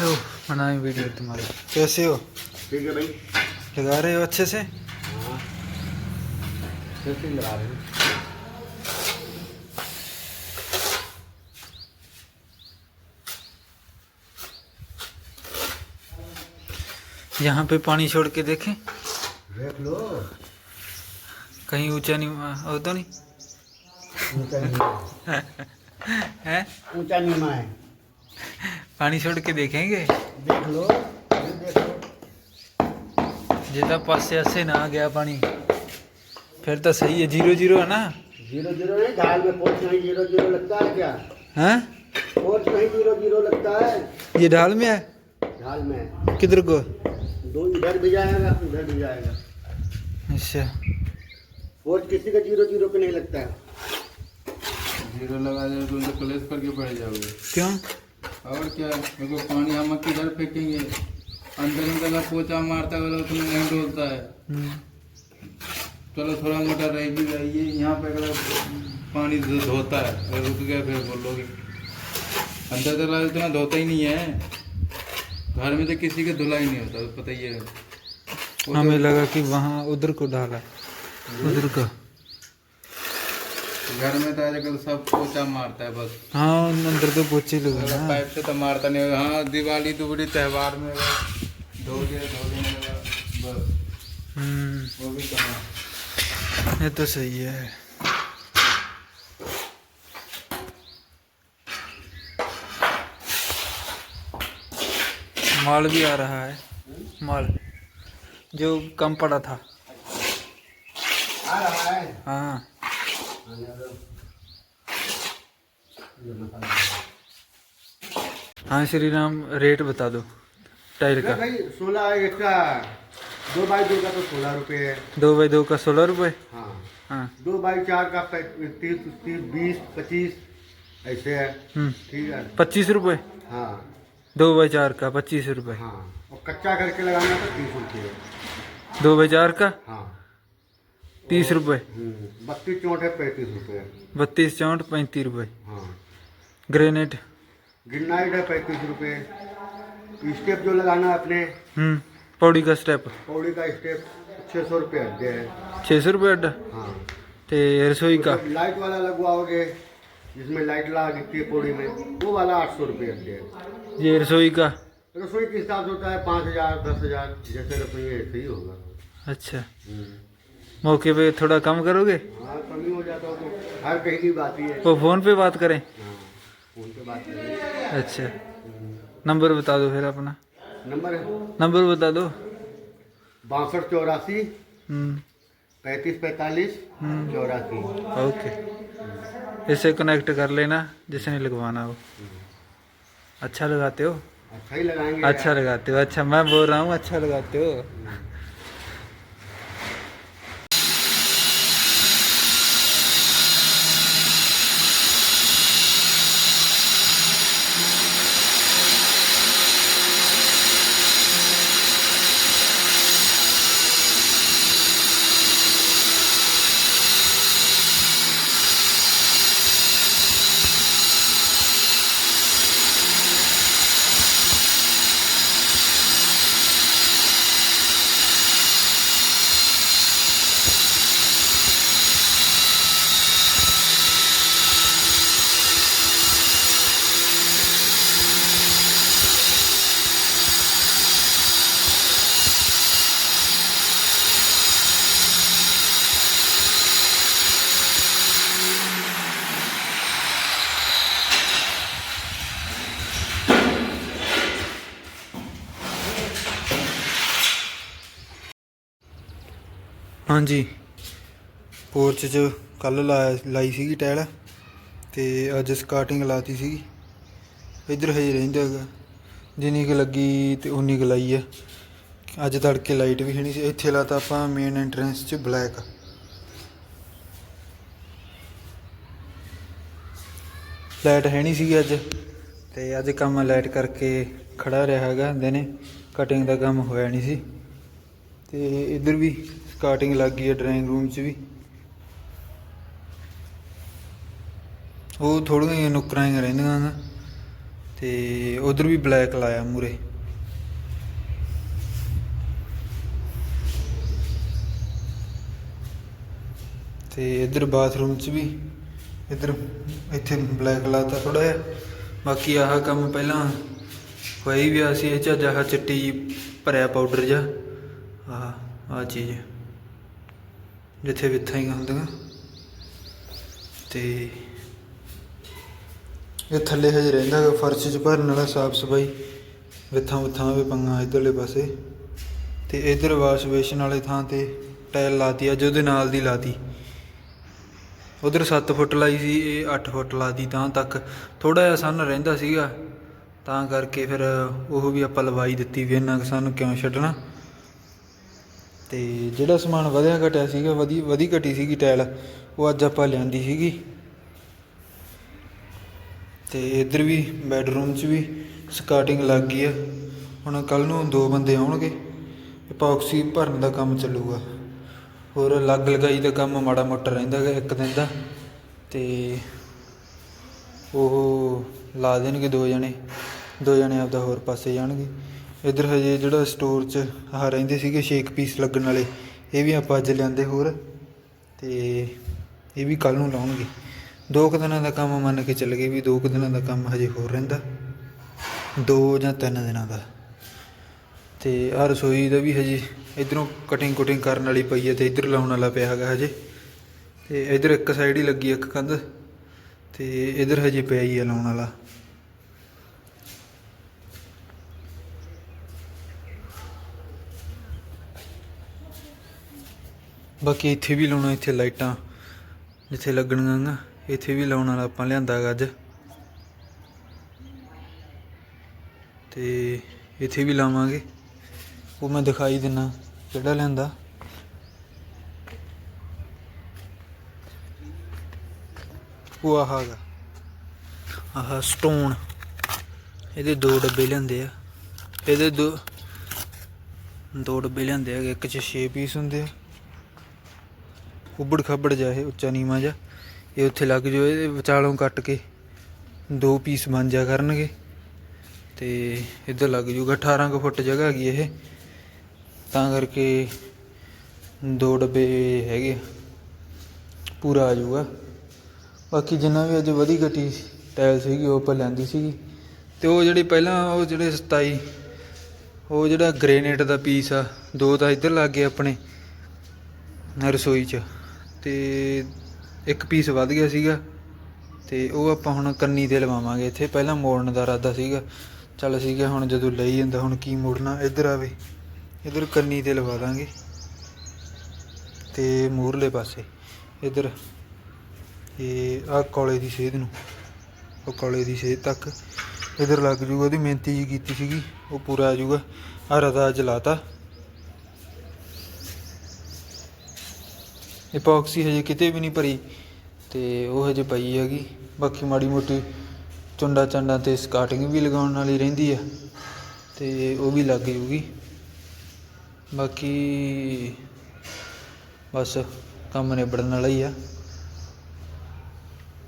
लो बनाए वीडियो तुम्हारी? कैसे हो? ठीक है भाई। लगा रहे हो अच्छे से? हाँ। लगा रहे हैं? यहाँ पे पानी छोड़ के देखें। देख लो। कहीं ऊँचा नहीं हो तो नहीं? ऊँचा नीमा है। ऊँचा नीमा है। पानी छोड़ के देखेंगे? देख लो ये देख लो। जितना पासे ऐसे ना आ गया पानी फिर तो सही है ज़ीरो ज़ीरो है ना? ज़ीरो ज़ीरो नहीं ढाल में पोर्च नहीं ज़ीरो ज़ीरो लगता है क्या? हैं? पोर्च नहीं ज़ीरो ज़ीरो लगता है। ये ढाल में है? ढाल में। किधर को? दो इधर भी जाएगा उधर भी जाएगा। अच्छा। पोर्च किसी का ज़ीरो ज़ीरो पे नहीं लगता है। ज़ीरो लगा दे तो प्लेस करके बैठ जाओगे। क्यों? और क्या देखो पानी हम किधर फेंकेंगे। अंदर अंदर का पोचा मारता है उसमें नहीं डोलता है। हम्म, चलो थोड़ा मोटा रह भी जाइए यहाँ पे अगर पानी धोता है अगर रुक गया फिर बोलोगे। अंदर तक लगा इतना धोता ही नहीं है। घर में तो किसी का धुला ही नहीं होता पता ही है तो हमें लगा कि वहाँ उधर को डाला उधर को। घर में तो आजकल सब पोचा मारता है बस। हाँ अंदर तो पोचे लगे पाइप से तो मारता नहीं होगा। हाँ दिवाली दुबड़ी त्यौहार में धो गया धो बस। हम्म, वो भी कहाँ ये तो सही है। माल भी आ रहा है। माल। जो कम पड़ा था। आ रहा है। हाँ। हाँ श्री राम रेट बता दो टायर का। सोलह इसका। दो बाई दो का तो सोलह रुपये है। दो बाई दो का सोलह रुपये हाँ। हाँ। दो बाई चार का तीस तीस बीस पच्चीस ऐसे है। हम्म, ठीक है। पच्चीस रुपये हाँ। दो बाई चार का पच्चीस रुपये हाँ। और कच्चा करके लगाना तो तीस रुपये दो बाई चार का? हाँ। तीस रुपये हम्म, बत्तीस चौंठ है पैंतीस रुपये बत्तीस चौंठ पैंतीस रुपये हाँ। ग्रेनेड। गिरनाइट है पैंतीस रुपये स्टेप जो लगाना है अपने हम्म पौड़ी का स्टेप। पौड़ी का स्टेप छः सौ रुपये अड्डे है। छः सौ रुपये अड्डा? हाँ। ते रसोई का? लाइट वाला लगवाओगे जिसमें लाइट लगा दिखती है पौड़ी में वो वाला आठ सौ रुपये अड्डे है। ये रसोई का? रसोई के हिसाब से होता है पाँच हज़ार दस हज़ार जैसे रसोई ऐसे ही होगा। अच्छा। हम्म। मौके पे थोड़ा कम करोगे? हाँ कमी हो जाता तो हर कहीं की बात ही है। वो फ़ोन पे बात करें? हाँ फ़ोन पे बात करें। अच्छा। नंबर बता दो फिर अपना। नंबर नंबर बता दो। बासठ चौरासी हम्म। पैंतीस पैंतालीस हम्म, चौरासी। ओके। इसे कनेक्ट कर लेना जिसने लगवाना हो। अच्छा लगाते हो? अच्छा ही लगाएँगे अच्छा लगाते हो। अच्छा मैं बोल रहा हूँ अच्छा लगाते हो। ਹਾਂਜੀ। ਪੋਰਚ 'ਚ ਕੱਲ ਲਾਈ ਸੀਗੀ ਟਾਇਲ ਤੇ ਅੱਜ ਸਕਾਰਟਿੰਗ ਲਾਤੀ ਸੀਗੀ। ਇੱਧਰ ਹਜੇ ਰਹਿੰਦਾ ਹੈਗਾ। ਜਿੰਨੀ ਕੁ ਲੱਗੀ ਤੇ ਉਨੀ ਕੁ ਲਾਈ ਆ। ਅੱਜ ਤੜਕੇ ਲਾਈਟ ਵੀ ਹੈ ਨਹੀਂ ਸੀ। ਇੱਥੇ ਲਾਤਾ ਆਪਾਂ ਮੇਨ ਐਂਟਰੈਂਸ 'ਚ ਬਲੈਕ ਲਾਈਟ ਹੈ ਨਹੀਂ ਸੀਗੀ ਅੱਜ। ਤੇ ਅੱਜ ਕੰਮ ਲਾਈਟ ਕਰਕੇ ਖੜਾ ਰਿਹਾ ਹੈਗਾ ਦਿਨੇ। ਕਟਿੰਗ ਦਾ ਕੰਮ ਹੋਇਆ ਨਹੀਂ ਸੀ। ਤੇ ਇੱਧਰ ਵੀ ਸਕਾਰਟਿੰਗ ਲੱਗ ਗਈ ਹੈ ਡਰਾਇੰਗ ਰੂਮ 'ਚ ਵੀ। ਉਹ ਥੋੜ੍ਹੀਆਂ ਜਿਹੀਆਂ ਨੁੱਕਰਾਂ ਹੀ ਰਹਿੰਦੀਆਂ ਨੇ ਤੇ ਉਧਰ ਵੀ ਬਲੈਕ ਲਾਇਆ ਮੂਰੇ ਤੇ ਇਧਰ ਬਾਥਰੂਮ 'ਚ ਵੀ ਇਧਰ ਇੱਥੇ ਬਲੈਕ ਲਾਤਾ ਥੋੜਾ ਜਿਹਾ। ਬਾਕੀ ਆਹ ਕੰਮ ਪਹਿਲਾਂ ਹੋਇਆ ਵੀ ਆ ਸੀ, ਇਹ 'ਚ ਜਹਾ ਚਿੱਟੀ ਭਰਿਆ ਪਾਊਡਰ ਜਾ ਆਹ ਆਹ ਚੀਜ਼। ਜਿੱਥੇ ਵਿੱਥਾਂ ਹੀ ਹੁੰਦੀਆਂ। ਤੇ ਇਹ ਥੱਲੇ ਹਜੇ ਰਹਿੰਦਾ ਗਾ, ਫਰਸ਼ 'ਚ ਭਰਨ ਵਾਲਾ, ਸਾਫ਼ ਸਫ਼ਾਈ। ਵਿੱਥਾਂ ਵਿੱਥਾਂ ਵੀ ਪੰਗਾ ਇਧਰਲੇ ਪਾਸੇ। ਤੇ ਇਧਰ ਵਾਸ਼ ਬੇਸ਼ਨ ਵਾਲੇ ਥਾਂ ਤੇ ਟਾਇਲ ਲਾਤੀ, ਅੱਜ ਉਹਦੇ ਨਾਲ ਦੀ ਲਾਤੀ। ਉਧਰ 7 ਫੁੱਟ ਲਾਈ ਸੀ, ਇਹ 8 ਫੁੱਟ ਲਾਤੀ ਤਾਂ ਤੱਕ। ਥੋੜਾ ਜਿਹਾ ਸੰਨ ਰਹਿੰਦਾ ਸੀਗਾ। ਤਾਂ ਕਰਕੇ ਫਿਰ ਉਹ ਵੀ ਆਪਾਂ ਲਵਾਈ ਦਿੱਤੀ ਵੀ ਇੰਨਾ ਕੁ ਸਾਨੂੰ ਕਿਉਂ ਛੱਡਣਾ? ਅਤੇ ਜਿਹੜਾ ਸਮਾਨ ਵਧਿਆ ਘਟਿਆ ਸੀਗਾ, ਵਧੀ ਵਧੀ ਘਟੀ ਸੀਗੀ ਟਾਇਲ, ਉਹ ਅੱਜ ਆਪਾਂ ਲਿਆਂਦੀ ਸੀਗੀ। ਅਤੇ ਇੱਧਰ ਵੀ ਬੈੱਡਰੂਮ 'ਚ ਵੀ ਸਕਾਟਿੰਗ ਲੱਗ ਗਈ ਆ। ਹੁਣ ਕੱਲ ਨੂੰ ਦੋ ਬੰਦੇ ਆਉਣਗੇ ਇਪੌਕਸੀ ਭਰਨ ਦਾ ਕੰਮ ਚੱਲੂਗਾ। ਹੋਰ ਲੱਗ ਲਗਾਈ ਦਾ ਕੰਮ ਮਾੜਾ ਮੋਟਾ ਰਹਿੰਦਾ ਗਾ ਇੱਕ ਦਿਨ ਦਾ। ਤੇ ਉਹ ਲਾ ਦੇਣਗੇ ਦੋ ਜਣੇ ਦੋ ਜਣੇ ਆਪਦਾ ਹੋਰ ਪਾਸੇ ਜਾਣਗੇ। ਇੱਧਰ ਹਜੇ ਜਿਹੜਾ ਸਟੋਰ 'ਚ ਆਹ ਰਹਿੰਦੇ ਸੀਗੇ ਸ਼ੇਕ ਪੀਸ ਲੱਗਣ ਵਾਲੇ, ਇਹ ਵੀ ਆਪਾਂ ਅੱਜ ਲਿਆਂਦੇ ਹੋਰ ਤੇ ਇਹ ਵੀ ਕੱਲ ਨੂੰ ਲਾਉਣਗੇ। ਦੋ ਕੁ ਦਿਨਾਂ ਦਾ ਕੰਮ ਮੰਨ ਕੇ ਚੱਲ ਗਏ ਵੀ ਦੋ ਕੁ ਦਿਨਾਂ ਦਾ ਕੰਮ ਹਜੇ ਹੋਰ ਰਹਿੰਦਾ, ਦੋ ਜਾਂ ਤਿੰਨ ਦਿਨਾਂ ਦਾ। ਤੇ ਆਹ ਰਸੋਈ ਦਾ ਵੀ ਹਜੇ ਇਧਰੋਂ ਕਟਿੰਗ ਕੁਟਿੰਗ ਕਰਨ ਵਾਲੀ ਪਈ ਹੈ ਤੇ ਇਧਰ ਲਾਉਣ ਵਾਲਾ ਪਿਆ ਹੈਗਾ ਹਜੇ। ਤੇ ਇਧਰ ਇੱਕ ਸਾਈਡ ਹੀ ਲੱਗੀ ਇੱਕ ਕੰਧ, ਤੇ ਇਧਰ ਹਜੇ ਪਿਆ ਹੀ ਹੈ ਲਾਉਣ ਵਾਲਾ। ਬਾਕੀ ਇੱਥੇ ਵੀ ਲਾਉਣਾ, ਇੱਥੇ ਲਾਈਟਾਂ ਜਿੱਥੇ ਲੱਗਣਗੀਆਂ ਇੱਥੇ ਵੀ ਲਾਉਣ ਵਾਲਾ ਆਪਾਂ ਲਿਆਂਦਾ ਗਾ ਅੱਜ। ਤੇ ਇੱਥੇ ਵੀ ਲਾਵਾਂਗੇ। ਉਹ ਮੈਂ ਦਿਖਾਈ ਦਿੰਨਾ, ਕਿਹੜਾ ਲਿਆਂਦਾ। ਉਹ ਆਹ ਹੈਗਾ। ਆਹ ਸਟੋਨ। ਇਹਦੇ ਦੋ ਡੱਬੇ ਲਿਆਂਦੇ ਆ। ਇਹਦੇ ਦੋ ਦੋ ਡੱਬੇ ਲਿਆਂਦੇ ਆ ਇੱਕ ਚ 6 ਪੀਸ ਹੁੰਦੇ ਆ। ਉੱਬੜ ਖੱਬੜ ਜਾ ਇਹ, ਉੱਚਾ ਨੀਵਾਂ ਜਾ ਇਹ ਉੱਥੇ ਲੱਗ ਜੋ ਇਹ ਵਿਚਾਲੋਂ ਕੱਟ ਕੇ ਦੋ ਪੀਸ ਬਣ ਜਾ ਕਰਨਗੇ। ਤੇ ਇੱਧਰ ਲੱਗ ਜੂਗਾ 18 ਕੁ ਫੁੱਟ ਜਗ੍ਹਾ ਹੈਗੀ ਇਹ। ਤਾਂ ਕਰਕੇ ਦੋ ਡੱਬੇ ਹੈਗੇ ਆ। ਪੂਰਾ ਆ ਜਾਊਗਾ। ਬਾਕੀ ਜਿੰਨਾ ਵੀ ਅੱਜ ਵਧੀ ਘਟੀ ਟਾਇਲ ਸੀਗੀ, ਉਹ ਆਪਾਂ ਲੈਂਦੀ ਸੀਗੀ। ਤੇ ਉਹ ਜਿਹੜੀ ਪਹਿਲਾਂ, ਉਹ ਜਿਹੜੇ 27 ਉਹ ਜਿਹੜਾ ਗ੍ਰੇਨਾਈਟ ਦਾ ਪੀਸ ਆ, ਦੋ ਤਾਂ ਇੱਧਰ ਲੱਗ ਗਏ ਆਪਣੇ ਰਸੋਈ 'ਚ। ਤੇ ਇੱਕ ਪੀਸ ਵੱਧ ਗਿਆ ਸੀਗਾ ਤੇ ਉਹ ਆਪਾਂ ਹੁਣ ਕੰਨੀ ਤੇ ਲਵਾਵਾਂਗੇ। ਇੱਥੇ ਪਹਿਲਾਂ ਮੋੜਨ ਦਾ ਇਰਾਦਾ ਸੀਗਾ। ਚੱਲ ਸੀਗਾ ਹੁਣ ਜਦੋਂ ਲਈ ਜਾਂਦਾ ਹੁਣ ਕੀ ਮੋੜਨਾ, ਇੱਧਰ ਆਵੇ ਇੱਧਰ ਕੰਨੀ ਤੇ ਲਵਾ ਦਾਂਗੇ। ਤੇ ਮੂਰਲੇ ਪਾਸੇ, ਇੱਧਰ। ਇਹ ਆ ਕੋਲੇ ਦੀ ਸੇਧ ਨੂੰ, ਉਹ ਕੋਲੇ ਦੀ ਸੇਧ ਤੱਕ। ਇੱਧਰ ਲੱਗ ਜੂਗਾ, ਉਹਦੀ ਮਿਹਨਤੀ ਜੀ ਕੀਤੀ ਸੀਗੀ, ਉਹ ਪੂਰਾ ਆ ਜੂਗਾ। ਆ ਰਦਾ ਜਲਾਤਾ। ਇਪੌਕਸੀ ਹਜੇ ਕਿਤੇ ਵੀ ਨਹੀਂ ਭਰੀ ਤੇ ਉਹ ਹਜੇ ਪਈ ਹੈਗੀ। ਬਾਕੀ ਮਾੜੀ ਮੋਟੀ ਚੁੰਡਾ ਚੰਡਾ ਤੇ ਸਕਾਟਿੰਗ ਵੀ ਲਗਾਉਣ ਵਾਲੀ ਰਹਿੰਦੀ ਆ ਤੇ ਉਹ ਵੀ ਲੱਗ ਜੂਗੀ ਬਾਕੀ ਬਸ ਕੰਮ ਨਿਬੜਨ ਵਾਲਾ ਹੀ ਆ।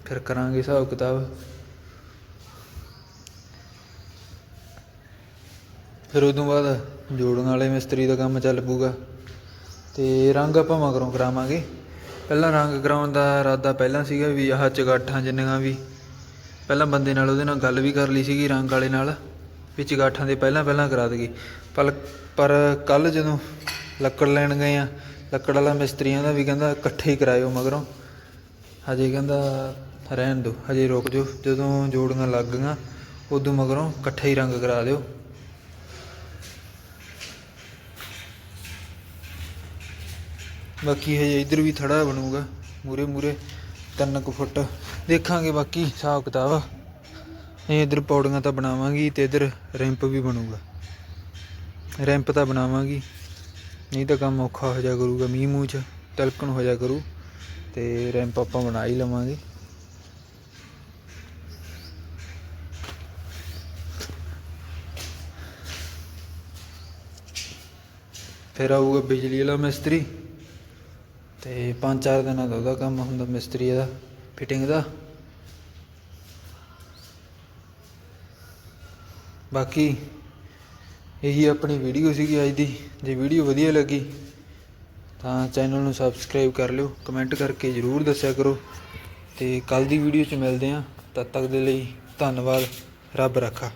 ਫਿਰ ਕਰਾਂਗੇ ਹਿਸਾਬ ਕਿਤਾਬ। ਫਿਰ ਉਦੋਂ ਬਾਅਦ ਜੋੜਨ ਵਾਲੇ ਮਿਸਤਰੀ ਦਾ ਕੰਮ ਚੱਲ ਪੂਗਾ ਤੇ ਰੰਗ ਆਪਾਂ ਮਗਰੋਂ ਕਰਾਵਾਂਗੇ। ਪਹਿਲਾਂ ਰੰਗ ਕਰਾਉਣ ਦਾ ਇਰਾਦਾ ਪਹਿਲਾਂ ਸੀਗਾ ਵੀ ਆਹ ਚਗਾਠਾਂ ਜਿੰਨੀਆਂ ਵੀ। ਪਹਿਲਾਂ ਬੰਦੇ ਨਾਲ ਉਹਦੇ ਨਾਲ ਗੱਲ ਵੀ ਕਰ ਲਈ ਸੀਗੀ ਰੰਗ ਵਾਲੇ ਨਾਲ, ਵੀ ਚਗਾਠਾਂ ਦੇ ਪਹਿਲਾਂ ਪਹਿਲਾਂ ਕਰਾ ਦੇਗੀ ਪਰ ਪਰ ਕੱਲ ਜਦੋਂ ਲੱਕੜ ਲੈਣ ਗਏ ਆ, ਲੱਕੜ ਵਾਲਾ ਮਿਸਤਰੀਆਂ ਦਾ ਵੀ ਕਹਿੰਦਾ ਇਕੱਠੇ ਹੀ ਕਰਾਇਓ ਮਗਰੋਂ। ਹਜੇ ਕਹਿੰਦਾ ਰਹਿਣ ਦਿਓ, ਹਜੇ ਰੁਕ ਜਾਓ। ਜਦੋਂ ਜੋੜੀਆਂ ਲੱਗ ਗਈਆਂ, ਉਦੋਂ ਮਗਰੋਂ ਇਕੱਠੇ ਹੀ ਰੰਗ ਕਰਾ ਲਿਓ। ਬਾਕੀ ਹਜੇ ਇਧਰ ਵੀ ਥੜਾ ਬਣੂਗਾ, ਮੂਰੇ ਮੂਰੇ ਤਿੰਨ ਕੁ ਫੁੱਟ। ਦੇਖਾਂਗੇ ਬਾਕੀ ਹਿਸਾਬ ਕਿਤਾਬ। ਇਹ ਇਧਰ ਪੌੜੀਆਂ ਤਾਂ ਬਣਾਵਾਂਗੀ ਤੇ ਇਧਰ ਰੈਂਪ ਵੀ ਬਣੂਗਾ। ਰੈਂਪ ਤਾਂ ਬਣਾਵਾਂਗੀ। ਨਹੀਂ ਤਾਂ ਕੰਮ ਔਖਾ ਹੋ ਜਾ ਕਰੂਗਾ, ਮੀਂਹ ਮੂੰਹ ਚ ਤਲਕਣ ਹੋ ਜਾ ਕਰੂ ਤੇ ਰੈਂਪ ਆਪਾਂ ਬਣਾ ਹੀ ਲਵਾਂਗੇ। ਫਿਰ ਆਊਗਾ ਬਿਜਲੀ ਵਾਲਾ ਮਿਸਤਰੀ। ਤੇ ਪੰਜ ਚਾਰ ਦਿਨਾਂ ਦਾ ਉਹਦਾ ਕੰਮ ਹੁੰਦਾ, ਮਿਸਤਰੀ ਦਾ ਫਿਟਿੰਗ ਦਾ। ਬਾਕੀ ਇਹੀ ਆਪਣੀ ਵੀਡੀਓ ਸੀਗੀ ਅੱਜ ਦੀ। ਜੇ ਵੀਡੀਓ ਵਧੀਆ ਲੱਗੀ, ਤਾਂ ਚੈਨਲ ਨੂੰ ਸਬਸਕ੍ਰਾਈਬ ਕਰ ਲਿਓ ਕਮੈਂਟ ਕਰਕੇ ਜਰੂਰ ਦੱਸਿਆ ਕਰੋ। ਤੇ ਕੱਲ ਦੀ ਵੀਡੀਓ 'ਚ ਮਿਲਦੇ ਹਾਂ। ਤਦ ਤੱਕ ਦੇ ਲਈ ਧੰਨਵਾਦ, ਰੱਬ ਰੱਖਾ।